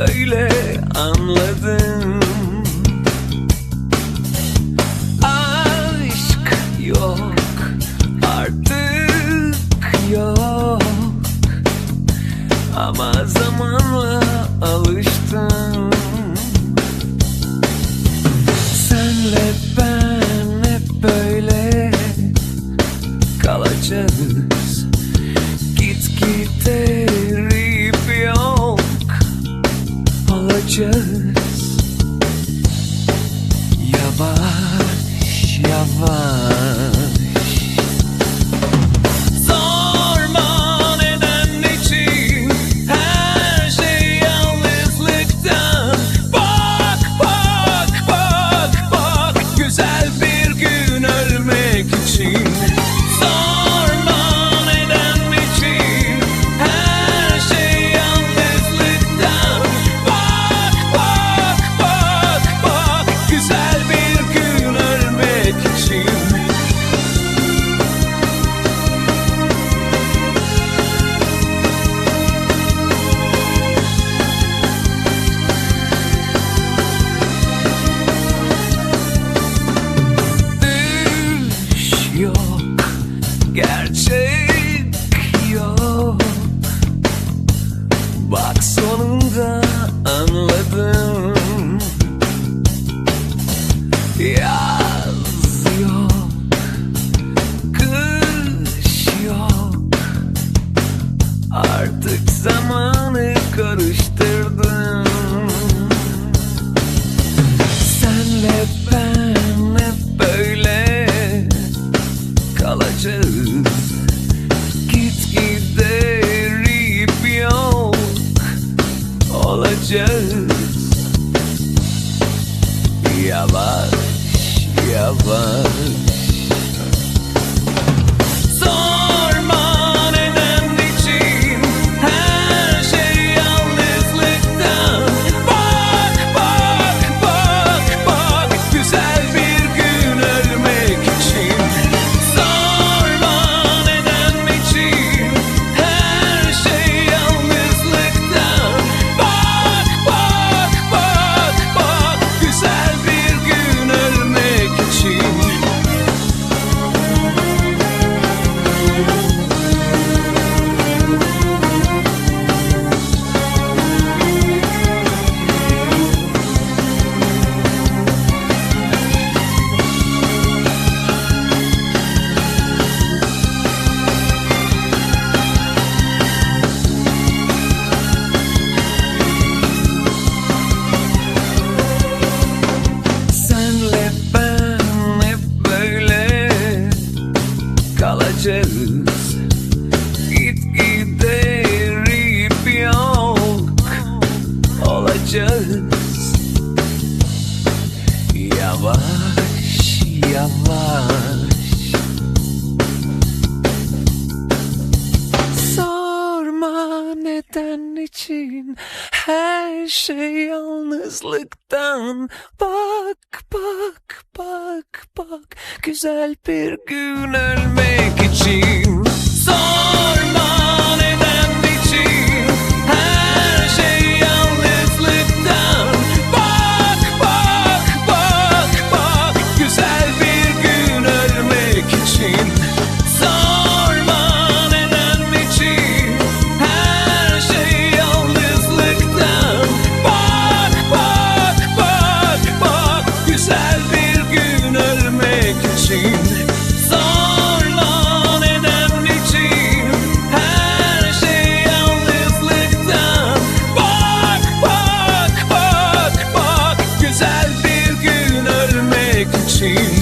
böyle anladım. lover gerçek yok. Bak sonunda anladım. Yaz yok Kış yok. Artık zamanı karıştırdım. Senle ben böyle kalacağız. gideceğiz Yavaş yavaş. Her şey yalnızlıktan. Bak bak bak bak. Güzel bir gün ölmek için. seen